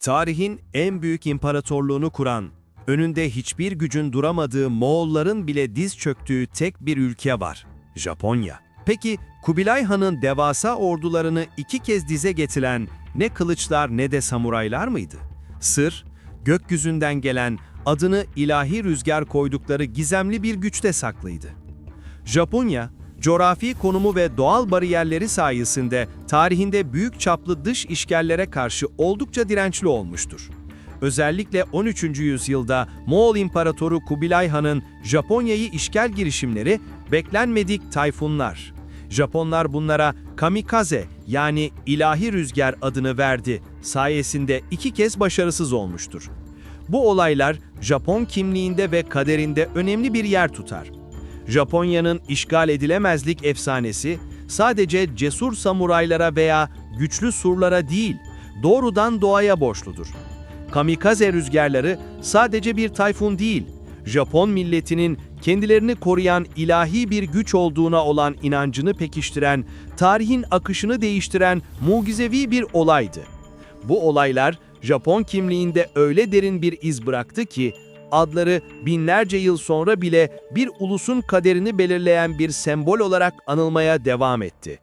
Tarihin en büyük imparatorluğunu kuran, önünde hiçbir gücün duramadığı Moğolların bile diz çöktüğü tek bir ülke var, Japonya. Peki Kubilay Han'ın devasa ordularını iki kez dize getiren ne kılıçlar ne de samuraylar mıydı? Sır, gökyüzünden gelen adını ilahi rüzgar koydukları gizemli bir güçte saklıydı. Japonya, coğrafi konumu ve doğal bariyerleri sayesinde tarihinde büyük çaplı dış işgallere karşı oldukça dirençli olmuştur. Özellikle 13. yüzyılda Moğol İmparatoru Kubilay Han'ın Japonya'yı işgal girişimleri beklenmedik tayfunlar. Japonlar bunlara kamikaze yani ilahi rüzgar adını verdi. Sayesinde iki kez başarısız olmuştur. Bu olaylar Japon kimliğinde ve kaderinde önemli bir yer tutar. Japonya'nın işgal edilemezlik efsanesi sadece cesur samuraylara veya güçlü surlara değil, doğrudan doğaya borçludur. Kamikaze rüzgarları sadece bir tayfun değil, Japon milletinin kendilerini koruyan ilahi bir güç olduğuna olan inancını pekiştiren, tarihin akışını değiştiren mucizevi bir olaydı. Bu olaylar Japon kimliğinde öyle derin bir iz bıraktı ki adları binlerce yıl sonra bile bir ulusun kaderini belirleyen bir sembol olarak anılmaya devam etti.